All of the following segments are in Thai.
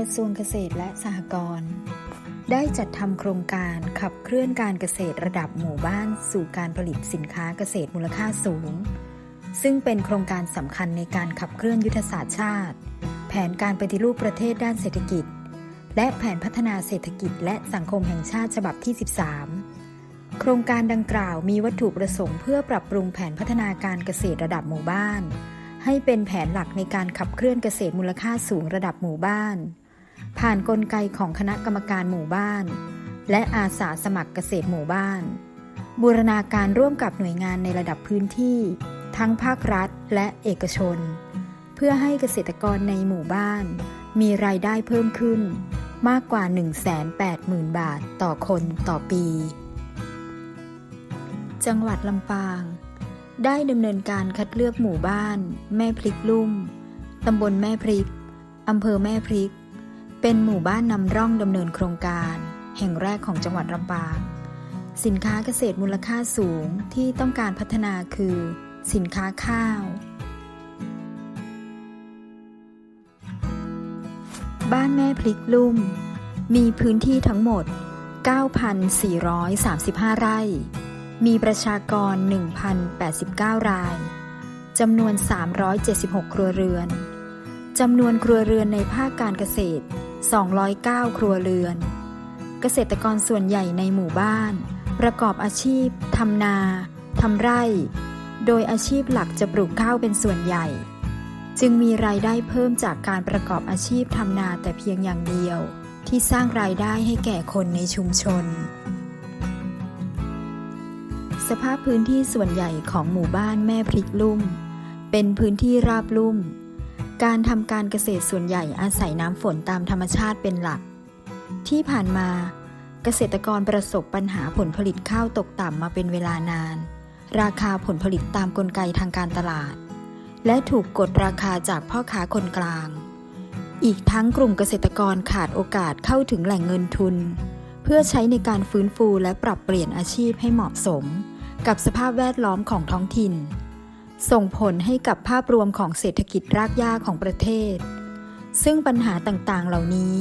ระทรวงเกษตรและสหกรณ์ได้จัดทำโครงการขับเคลื่อนการเกษตรระดับหมู่บ้านสู่การผลิตสินค้าเกษตรมูลค่าสูง ซึ่งเป็นโครงการสำคัญในการขับเคลื่อนยุทธศาสตร์ชาติ แผนการปฏิรูปประเทศด้านเศรษฐกิจ และแผนพัฒนาเศรษฐกิจและสังคมแห่งชาติฉบับที่ 13 โครงการดังกล่าวมีวัตถุประสงค์เพื่อปรับปรุงแผนพัฒนาการเกษตรระดับหมู่บ้าน ให้เป็นแผนหลักในการขับเคลื่อนเกษตรมูลค่าสูงระดับหมู่บ้าน ผ่านนกลไกของคณะกรรมการหมู่บ้าน และอาสาสมัครเกษตรหมู่บ้าน บูรณาการร่วมกับหน่วยงานในระดับพื้นที่ ทั้งภาครัฐและเอกชน เพื่อให้เกษตรกรในหมู่บ้าน มีรายได้เพิ่มขึ้น มากกว่า 180,000 บาทต่อคนต่อปี จังหวัดลำปาง ได้ดำเนินการคัดเลือกหมู่บ้าน แม่พริกลุ่มตำบลแม่พริกอำเภอแม่พริก เป็นหมู่บ้านนำร่องดำเนินโครงการ แห่งแรกของจังหวัดลำปาง สินค้าเกษตรมูลค่าสูงที่ต้องการพัฒนาคือ สินค้าข้าว บ้านแม่พริกลุ่ม มีพื้นที่ทั้งหมด 9,435 ไร่ มีประชากร 1,089 ราย จำนวน 376 ครัวเรือนจำนวนครัวเรือนในภาคการเกษตร 209 ครัวเรือน เกษตรกรส่วนใหญ่ในหมู่บ้าน ประกอบอาชีพทำนาทำไร่ โดยอาชีพหลักจะปลูกข้าวเป็นส่วนใหญ่ จึงมีรายได้เพิ่มจากการประกอบอาชีพทำนาแต่เพียงอย่างเดียว ที่สร้างรายได้ให้แก่คนในชุมชน สภาพพื้นที่ส่วนใหญ่ของหมู่บ้านแม่พริกลุ่ม เป็นพื้นที่ราบลุ่ม การทำการเกษตรส่วนใหญ่อาศัยน้ำฝนตามธรรมชาติเป็นหลัก ที่ผ่านมาเกษตรกรประสบปัญหาผลผลิตข้าวตกต่ำมาเป็นเวลานาน ราคาผลผลิตตามกลไกทางการตลาด และถูกกดราคาจากพ่อค้าคนกลาง อีกทั้งกลุ่มเกษตรกรขาดโอกาสเข้าถึงแหล่งเงินทุน เพื่อใช้ในการฟื้นฟูและปรับเปลี่ยนอาชีพให้เหมาะสม กับสภาพแวดล้อมของท้องถิ่น ส่งผลให้กับภาพรวมของเศรษฐกิจรากหญ้าของประเทศ ซึ่งปัญหาต่างๆ เหล่านี้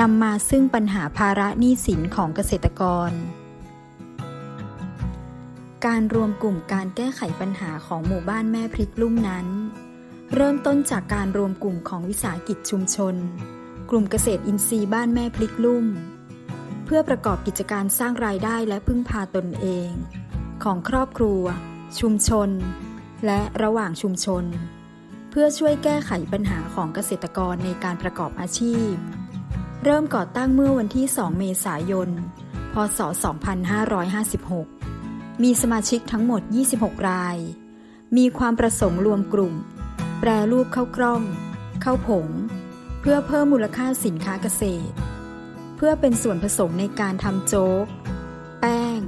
นำมาซึ่งปัญหาภาระหนี้สินของเกษตรกร การรวมกลุ่มการแก้ไขปัญหาของหมู่บ้านแม่พริกลุ่มนั้น เริ่มต้นจากการรวมกลุ่มของวิสาหกิจชุมชน กลุ่มเกษตรอินทรีย์บ้านแม่พริกลุ่ม เพื่อประกอบกิจการสร้างรายได้และพึ่งพาตนเอง ของครอบครัว ชุมชน และระหว่างชุมชน เพื่อช่วยแก้ไขปัญหาของเกษตรกรในการประกอบอาชีพ เริ่มก่อตั้งเมื่อวันที่ 2 เมษายน พศ 2556 มีสมาชิกทั้งหมด 26 ราย มีความประสงค์รวมกลุ่ม แปรรูปข้าวกล้องข้าวผง เพื่อเพิ่มมูลค่าสินค้าเกษตร เพื่อเป็นส่วนผสมในการทำโจ๊ก แป้ง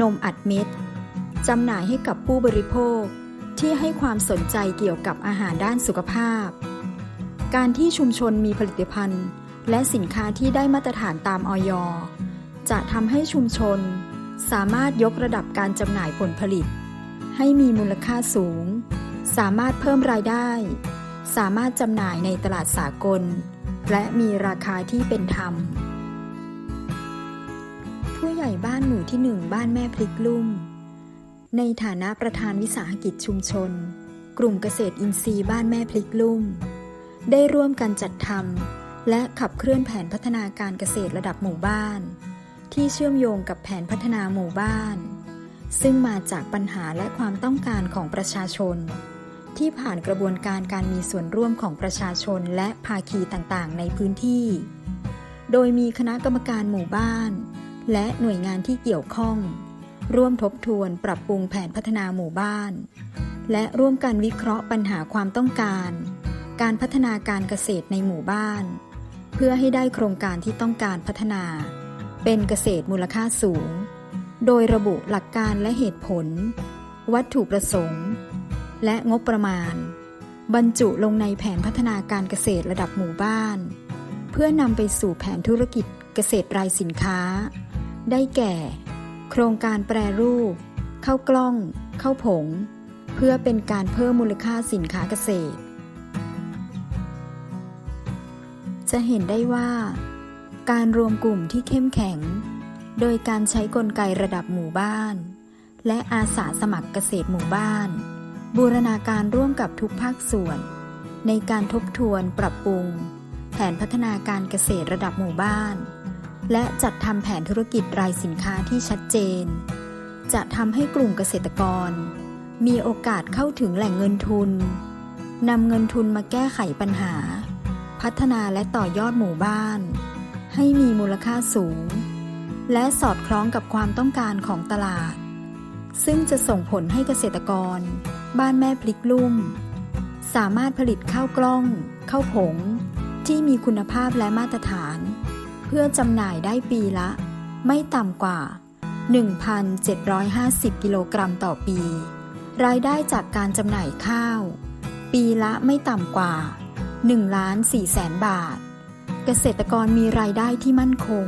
นมอัดเม็ดจำหน่ายให้กับผู้บริโภค ที่ให้ความสนใจเกี่ยวกับอาหารด้านสุขภาพ การที่ชุมชนมีผลิตภัณฑ์ และสินค้าที่ได้มาตรฐานตามออยจะทำให้ชุมชน สามารถยกระดับการจำหน่ายผลผลิต ให้มีมูลค่าสูง สามารถเพิ่มรายได้ สามารถจำหน่ายในตลาดสากล และมีราคาที่เป็นธรรม ผู้ใหญ่บ้านหมู่ที่หนึ่งบ้านแม่พริกลุ่ม ในฐานะประธานวิสาหกิจชุมชน กลุ่มเกษตรอินทรีย์บ้านแม่พริกลุ่ม ได้ร่วมกันจัดทำและขับเคลื่อนแผนพัฒนาการเกษตรระดับหมู่บ้าน ที่เชื่อมโยงกับแผนพัฒนาหมู่บ้าน ซึ่งมาจากปัญหาและความต้องการของประชาชน ที่ผ่านกระบวนการการมีส่วนร่วมของประชาชนและภาคีต่างๆ ในพื้นที่ โดยมีคณะกรรมการหมู่บ้าน และหน่วยงานที่เกี่ยวข้อง ร่วมทบทวนปรับปรุงแผนพัฒนาหมู่บ้าน และร่วมกันวิเคราะห์ปัญหาความต้องการ การพัฒนาการเกษตรในหมู่บ้าน เพื่อให้ได้โครงการที่ต้องการพัฒนา เป็นเกษตรมูลค่าสูง โดยระบุหลักการและเหตุผล วัตถุประสงค์ และงบประมาณ บรรจุลงในแผนพัฒนาการเกษตรระดับหมู่บ้าน เพื่อนำไปสู่แผนธุรกิจเกษตรรายสินค้า ได้แก่ โครงการแปรรูปข้าวกล้องข้าวผง เพื่อเป็นการเพิ่มมูลค่าสินค้าเกษตร จะเห็นได้ว่า การรวมกลุ่มที่เข้มแข็ง โดยการใช้กลไกระดับหมู่บ้าน และอาสาสมัครเกษตรหมู่บ้าน บูรณาการร่วมกับทุกภาคส่วน ในการทบทวนปรับปรุง แผนพัฒนาการเกษตรระดับหมู่บ้าน และจัดทำแผนธุรกิจรายสินค้าที่ชัดเจน จะทำให้กลุ่มเกษตรกร มีโอกาสเข้าถึงแหล่งเงินทุนนำเงินทุนมาแก้ไขปัญหา พัฒนาและต่อยอดหมู่บ้าน ให้มีมูลค่าสูง และสอดคล้องกับความต้องการของตลาด ซึ่งจะส่งผลให้เกษตรกร บ้านแม่พลิกลุ่ม สามารถผลิตข้าวกล้อง ข้าวผง ที่มีคุณภาพและมาตรฐาน เพื่อจำหน่ายได้ปีละ ไม่ต่ำกว่า 1,750 กิโลกรัมต่อปี รายได้จากการจำหน่ายข้าว ปีละไม่ต่ำกว่า1ล้าน4แสนบาท เกษตรกรมีรายได้ที่มั่นคง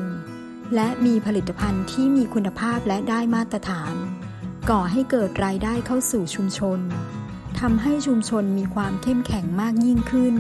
และมีผลิตภัณฑ์ที่มีคุณภาพและได้มาตรฐาน ก่อให้เกิดรายได้เข้าสู่ชุมชนทำให้ชุมชนมีความเข้มแข็งมากยิ่งขึ้น